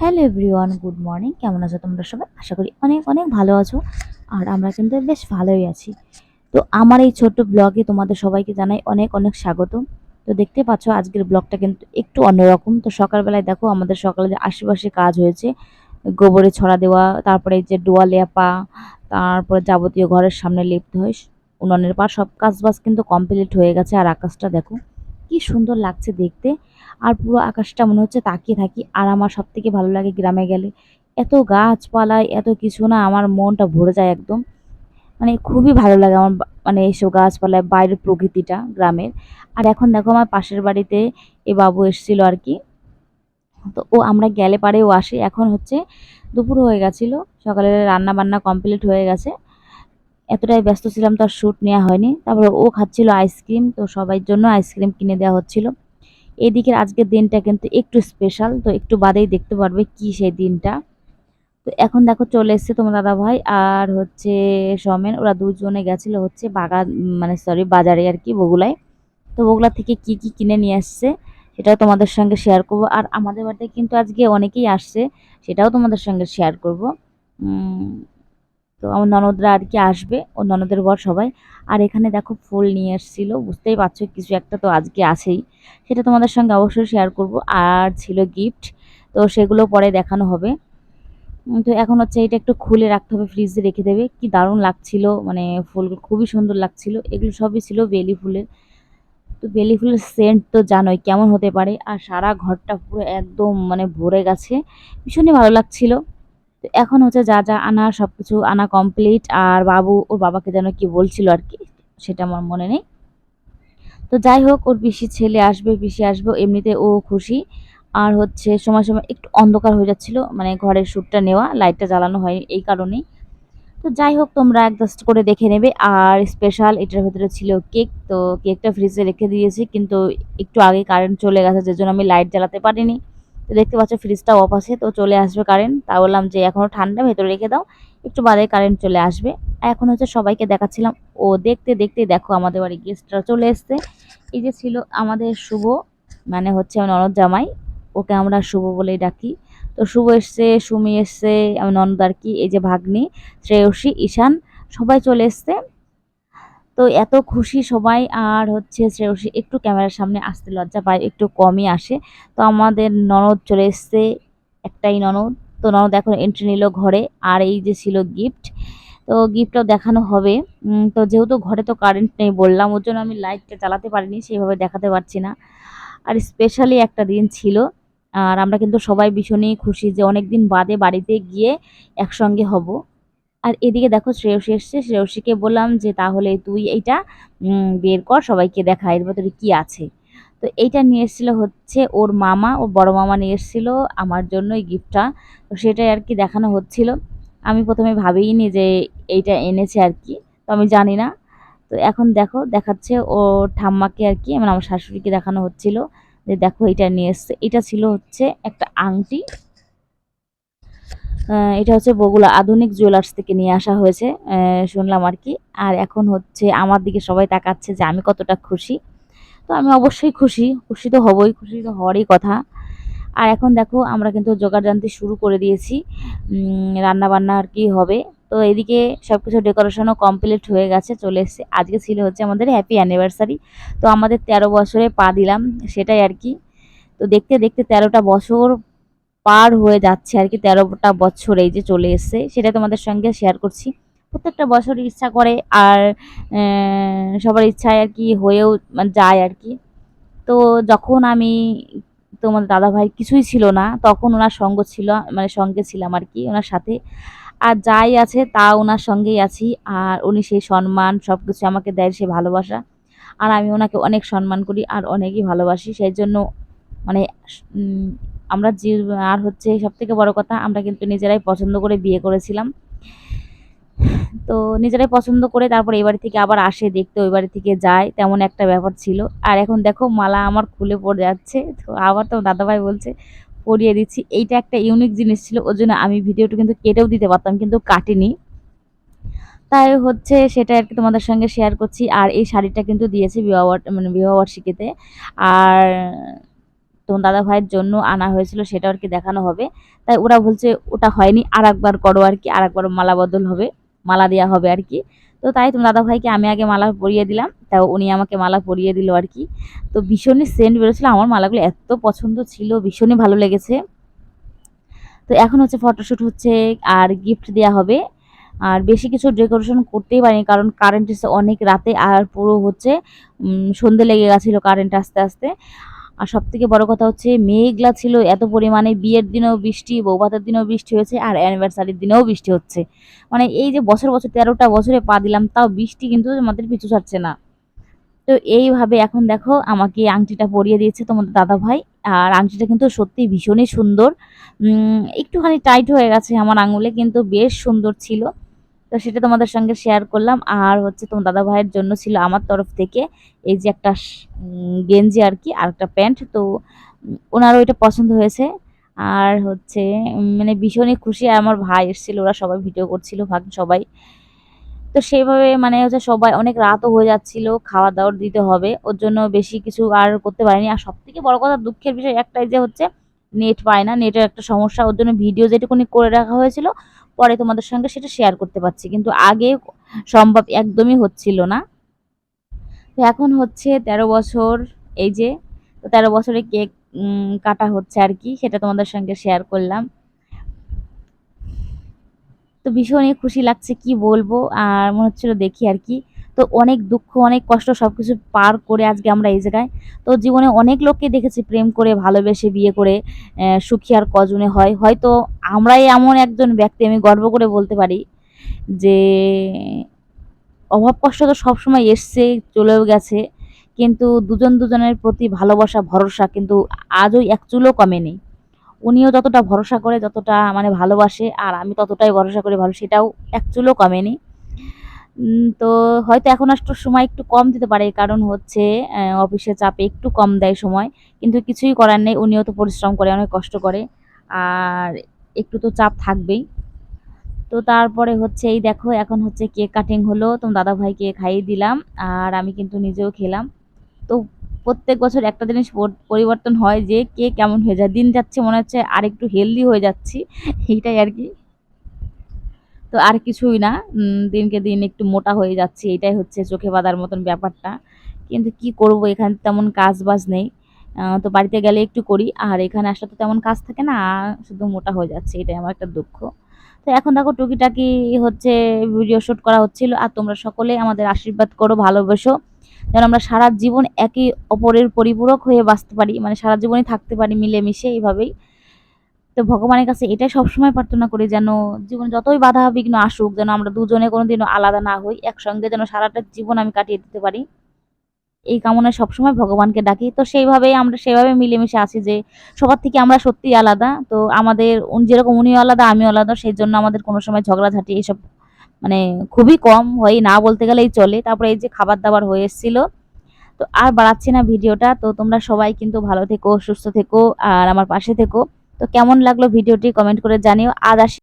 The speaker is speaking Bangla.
Hello everyone, good morning. কেমন আছো তোমরা সবাই? আশা করি অনেক অনেক ভালো আছো, আর আমরা কিন্তু বেশ ভালোই আছি। তো আমার এই ছোট্ট ব্লগে তোমাদের সবাইকে জানাই অনেক অনেক স্বাগত। তো দেখতে পাচ্ছ আজকের ব্লগটা কিন্তু একটু অন্যরকম। তো সকালবেলায় দেখো আমাদের সকালে যে আশেপাশে কাজ হয়েছে, গোবরে ছড়া দেওয়া, তারপরে যে ডোয়া লেপা, তারপরে যাবতীয় ঘরের সামনে লিপতে হয় উনুনের পা সব কাজ বাজ কিন্তু কমপ্লিট হয়ে গেছে। আর আকাশটা দেখো কি সুন্দর লাগছে দেখতে। আর পুরো আকাশটা মনে হচ্ছে তাকিয়ে থাকি। আর আমার সব থেকে ভালো লাগে গ্রামে গেলে। এত গাছপালায় এত কিছু না আমার মনটা ভরে যায় একদম। মানে খুবই ভালো লাগে আমার মানে এইসব গাছপালায়, বাইরের প্রকৃতিটা গ্রামের। আর এখন দেখো আমার পাশের বাড়িতে এ বাবু এসেছিল আর কি। তো ও আমরা গেলে পারে ও আসে। এখন হচ্ছে দুপুর হয়ে গেছিল। সকালে রান্না বান্না কমপ্লিট হয়ে গেছে। এতটাই ব্যস্ত ছিলাম তার শ্যুট নেওয়া হয়নি। তারপরে ও খাচ্ছিল আইসক্রিম তো সবার জন্য আইসক্রিম কিনে দেওয়া হচ্ছিল। এদিকের আজকের দিনটা কিন্তু একটু স্পেশাল তো একটু বাদেই দেখতে পারবে কি সেই দিনটা। তো এখন দেখো চলে এসছে তোমার দাদা ভাই আর হচ্ছে সমেন। ওরা দুজনে গেছিল হচ্ছে বাগান মানে সরি বাজারে আর কি বগুলায়। তো বগুলা থেকে কি কি কিনে নিয়ে আসছে সেটাও তোমাদের সঙ্গে শেয়ার করব। আর আমাদের বাড়িতে কিন্তু আজকে অনেকেই আসছে, সেটাও তোমাদের সঙ্গে শেয়ার করব। তো আমার ননদরা আর কি আসবে, ও ননদের বর সবাই। আর এখানে দেখো ফুল নিয়ে এসেছিল, বুঝতেই পারছ, কিছু একটা তো আজকে আছেই। সেটা তোমাদের সঙ্গে অবশ্যই শেয়ার করব। আর ছিল গিফট তো সেগুলো পরে দেখানো হবে। তো এখন হচ্ছে এটা একটু খুলে রাখতে হবে ফ্রিজে রেখে দেবে। কি দারুণ লাগছিল মানে ফুলগুলো খুবই সুন্দর লাগছিল। এগুলো সবই ছিল বেলি ফুলের। তো বেলি ফুলের সেন্ট তো জানোই কেমন হতে পারে। আর সারা ঘরটা পুরো একদম মানে ভরে গেছে। ভীষণই ভালো লাগছিল। তো এখন হচ্ছে যা যা আনা সব কিছু আনা কমপ্লিট আর বাবু ওর বাবাকে যেন কি বলছিল আর কি, সেটা আমার মনে নেই। তো যাই হোক, ওর পিসি ছেলে আসবে, পিসি আসবে, এমনিতে ও খুশি। আর হচ্ছে সময় সময় একটু অন্ধকার হয়ে যাচ্ছিল মানে ঘরের শ্যুটটা নেওয়া লাইটটা জ্বালানো হয় এই কারণেই। তো যাই হোক, তোমরা অ্যাডজাস্ট করে দেখে নেবে। আর স্পেশাল এটার ভেতরে ছিল কেক তো কেকটা ফ্রিজে রেখে দিয়েছি, কিন্তু একটু আগে কারেন্ট চলে গেছে যে জন্য আমি লাইট জ্বালাতে পারিনি। তো দেখতে পাচ্ছ ফ্রিজটা অফ আছে, তো চলে আসবে কারেন্ট তা বললাম যে এখনও ঠান্ডা, ভেতরে রেখে দাও। একটু বাদে কারেন্ট চলে আসবে। এখন হচ্ছে সবাইকে দেখাচ্ছিলাম। ও দেখতে দেখতে দেখো আমাদের বাড়ি গেস্টরা চলে এসছে। এই যে ছিল আমাদের শুভ মানে হচ্ছে ননদ জামাই। ওকে আমরা শুভ বলেই ডাকি। তো শুভ এসছে, সুমি এসছে ননদ আর কি, এই যে ভাগ্নি, শ্রেয়সী, ঈশান, সবাই চলে এসছে। তো এত খুশি সবাই, আর হচ্ছে শ্রেয়সী একটু ক্যামেরার সামনে আসতে লজ্জা পায়, একটু কমই আসে। তো আমাদের ননদ চলে এসছে, একটাই ননদ। তো ননদ এখন এন্ট্রি নিল ঘরে, আর এই যে ছিল গিফট তো গিফটটাও দেখানো হবে। তো যেহেতু ঘরে তো কারেন্ট নেই বললাম, ওর জন্য আমি লাইটটা চালাতে পারিনি, সেইভাবে দেখাতে পারছি না। আর স্পেশালি একটা দিন ছিল, আর আমরা কিন্তু সবাই ভীষণই খুশি যে অনেক দিন বাদে বাড়িতে গিয়ে একসঙ্গে হব। আর এদিকে দেখো শ্রেয়সী এসছে। শ্রেয়সীকে বললাম যে, তাহলে তুই এইটা বের কর, সবাইকে দেখা। এর ভেতরে কী আছে? তো এইটা নিয়ে এসেছিল হচ্ছে ওর মামা। ওর বড় মামা নিয়ে এসেছিল আমার জন্য এই গিফটটা। তো সেটাই আর কি দেখানো হচ্ছিল। আমি প্রথমে ভাবিনি যে এইটা এনেছে আর কি, তো আমি জানি না। তো এখন দেখো, দেখাচ্ছে ও ঠাম্মাকে আর কি মানে আমার শাশুড়িকে দেখানো হচ্ছিল। যে দেখো এটা নিয়ে এসছে। এটা ছিল হচ্ছে একটা আংটি। এটা হচ্ছে বগুলা আধুনিক জুয়েলার্স থেকে নিয়ে আসা হয়েছে শুনলাম আর কি। আর এখন হচ্ছে আমার দিকে সবাই তাকাচ্ছে যে আমি কতটা খুশি। তো আমি অবশ্যই খুশি খুশি তো হবই, খুশি তো হওয়ারই কথা। আর এখন দেখো, আমরা কিন্তু জোগাড় জানতে শুরু করে দিয়েছি। রান্না বান্না আর কি হবে। তো এদিকে সব কিছু ডেকোরেশনও কমপ্লিট হয়ে গেছে, চলে এসেছে। আজকে ছিল হচ্ছে আমাদের হ্যাপি অ্যানিভার্সারি। তো আমাদের তেরো বছরে পা দিলাম, সেটাই আর কি। তো দেখতে দেখতে তেরোটা বছর পার হয়ে যাচ্ছে আর কি তেরোটা বছর এই যে চলে এসেছে, সেটা তোমাদের সঙ্গে শেয়ার করছি। প্রত্যেকটা বছরই ইচ্ছা করে আর সবার ইচ্ছায় আর কি হয়েও যায় আর কি। তো যখন আমি তোমাদের দাদা ভাই কিছুই ছিল না, তখন ওনার সঙ্গ ছিল মানে সঙ্গে ছিলাম আর কি ওনার সাথে। আর যাই আছে তা ওনার সঙ্গেই আছি, আর উনি সেই সম্মান সব কিছু আমাকে দেয়, সে ভালোবাসা। আর আমি ওনাকে অনেক সম্মান করি আর অনেকই ভালোবাসি, সেই জন্য মানে আমরা যে, আর হচ্ছে সব থেকে বড় কথা, আমরা কিন্তু নিজেরাই পছন্দ করে বিয়ে করেছিলাম। তো নিজেরাই পছন্দ করে তারপর এই বাড়ি থেকে আবার আসে, দেখতে ওই বাড়ি থেকে যায়, তেমন একটা ব্যাপার ছিল। আর এখন দেখো, মালা আমার খুলে পড়ে যাচ্ছে। তো আবার তো দাদাভাই বলছে, পরিয়ে দিচ্ছি। এইটা একটা ইউনিক জিনিস ছিল, ওর জন্য আমি ভিডিওটা কিন্তু কেটেও দিতে পারতাম, কিন্তু কাটিনি। তাই হচ্ছে সেটা আর কি তোমাদের সঙ্গে শেয়ার করছি। আর এই শাড়িটা কিন্তু দিয়েছে বিবাহ মানে বিবাহবার্ষিকীতে আর তোমার দাদা ভাইয়ের জন্য আনা হয়েছিল সেটা আর কি দেখানো হবে। তাই ওরা বলছে, ওটা হয়নি আর একবার করো আর কি আর একবার মালা বদল হবে, মালা দেওয়া হবে আর কি। তো তাই তোমার দাদা ভাইকে আমি আগে মালা পরিয়ে দিলাম, তাও উনি আমাকে মালা পরিয়ে দিল আর কি। তো ভীষণই সেন্ট বেরোচ্ছিল, আমার মালাগুলো এত পছন্দ ছিল, ভীষণই ভালো লেগেছে। তো এখন হচ্ছে ফটোশ্যুট হচ্ছে, আর গিফট দেওয়া হবে। আর বেশি কিছু ডেকোরেশন করতেই পারিনি, কারণ কারেন্ট এসে অনেক রাতে আর পুরো হচ্ছে সন্ধে লেগে গেছিল কারেন্ট আস্তে আস্তে। আর সব থেকে বড় কথা হচ্ছে, মেঘলা ছিল, এত পরিমাণে বিয়ের দিনেও বৃষ্টি, বৌভাতের দিনেও বৃষ্টি হয়েছে আর অ্যানিভার্সারির দিনেও বৃষ্টি হচ্ছে। মানে এই যে বছর বছর, তেরোটা বছরে পা দিলাম, তাও বৃষ্টি কিন্তু আমাদের পিছু ছাড়ছে না। তো এইভাবে এখন দেখো, আমাকে আংটিটা পরিয়ে দিয়েছে তোমাদের দাদা ভাই আর আংটিটা কিন্তু সত্যি ভীষণই সুন্দর। একটুখানি টাইট হয়ে গেছে আমার আঙুলে, কিন্তু বেশ সুন্দর ছিল। তো সেটা তোমাদের সঙ্গে শেয়ার করলাম। আর হচ্ছে তোমার দাদা ভাইয়ের জন্য ছিল আমার তরফ থেকে এই যে একটা গেঞ্জি আর কি, আর একটা প্যান্ট। তো ওনারও এটা পছন্দ হয়েছে। আর হচ্ছে মানে ভীষণই খুশি। আর আমার ভাই এসেছিল, ওরা সবাই ভিডিও করছিল, ভাগ সবাই। তো সেইভাবে মানে হচ্ছে সবাই অনেক রাতও হয়ে যাচ্ছিল খাওয়া দাওয়ার দিতে হবে। ওর জন্য বেশি কিছু আর করতে পারিনি। আর সব থেকে বড় কথা, দুঃখের বিষয় একটাই যে হচ্ছে নেট পায় না। নেটের একটা সমস্যা। ওর জন্য ভিডিও যেটুকুনি করে রাখা হয়েছিল পরে তোমাদের সঙ্গে সেটা শেয়ার করতে পারছি। কিন্তু আগে সম্ভব একদমই হচ্ছিল না। তো এখন হচ্ছে তেরো বছর, এই যে তো তেরো বছরে কেক কাটা হচ্ছে আর কি, সেটা তোমাদের সঙ্গে শেয়ার করলাম। তো ভীষণই খুশি লাগছে কি বলব, আর মনে হচ্ছিল দেখি আর কি। তো অনেক দুঃখ, অনেক কষ্ট সব কিছু পার করে আজকে আমরা এই জায়গায়। তো জীবনে অনেক লোককে দেখেছি প্রেম করে, ভালোবেসে বিয়ে করে সুখী আর কজনে হয়। হয়তো আমরাই এমন একজন ব্যক্তি, আমি গর্ব করে বলতে পারি, যে অভাব কষ্ট তো সবসময় এসছে, চলেও গেছে, কিন্তু দুজন দুজনের প্রতি ভালোবাসা, ভরসা কিন্তু আজও এক চুলও কমেনি। উনিও যতটা ভরসা করে, যতটা মানে ভালোবাসে, আর আমি ততটাই ভরসা করি ভালো, সেটাও এক চুলও কমেনি। তো হয়তো এখন একটু সময় একটু কম দিতে পারে কারণ হচ্ছে আহ, অফিসের চাপে একটু কম দেয় সময় কিন্তু কিছুই করার নেই উনিও তো পরিশ্রম করে অনেক কষ্ট করে আর একটু তো চাপ থাকবেই। তো তারপরে হচ্ছে এই দেখো এখন হচ্ছে কেক কাটিং হলো তো দাদা ভাইকে খাইয়ে দিলাম আর আমি কিন্তু নিজেও খেলাম। তো প্রত্যেক বছর একটা জিনিস পরিবর্তন হয় যে কে কেমন হয়ে যায় দিন যাচ্ছে মনে হচ্ছে আর একটু হেলদি হয়ে যাচ্ছি এইটাই আর কি। তো আর কিছুই না। দিনকে দিন একটু মোটা হয়ে যাচ্ছি, এটাই হচ্ছে চোখে বাঁধার মতন ব্যাপারটা। কিন্তু কি করব, এখানে তেমন কাজ বাজ নেই তো বাড়িতে গেলে একটু করি, আর এখানে আসলে তো তেমন কাজ থাকে না, শুধু মোটা হয়ে যাচ্ছে, এটাই আমার একটা দুঃখ। তো এখন দেখো টুকিটাকি হচ্ছে ভিডিও শুট করা হচ্ছিল, আর তোমরা সকলে আমাদের আশীর্বাদ করো, ভালোবেসো। যেন আমরা সারা জীবন একে অপরের পরিপূরক হয়ে বাঁচতে পারি মানে সারা জীবনই থাকতে পারি মিলেমিশে, এইভাবেই। তো ভগবানের কাছে এটাই সবসময় প্রার্থনা করি যেন জীবন যতই বাধা বিঘ্ন আসুক, যেন আমরা দুজনে কোনোদিনও আলাদা না হই, একসঙ্গে যেন সারাটা জীবন আমি কাটিয়ে দিতে পারি। এই কামনায় সবসময় ভগবানকে ডাকি। তো সেইভাবেই আমরা সেভাবে মিলেমিশে আছি যে সবার থেকে আমরা সত্যিই আলাদা। তো আমাদের যেরকম উনিও আলাদা, আমিও আলাদা, সেই জন্য আমাদের কোনো সময় ঝগড়াঝাটি এসব মানে খুবই কম হয়, না বলতে গেলেই চলে। তারপরে এই যে খাবার দাবার হয়ে এসেছিল। তো আর বাড়াচ্ছি না ভিডিওটা। তো তোমরা সবাই কিন্তু ভালো থেকো, সুস্থ থেকো, আর আমার পাশে থেকো। তো কেমন লাগল ভিডিওটি কমেন্ট করে জানিও। আজ আসি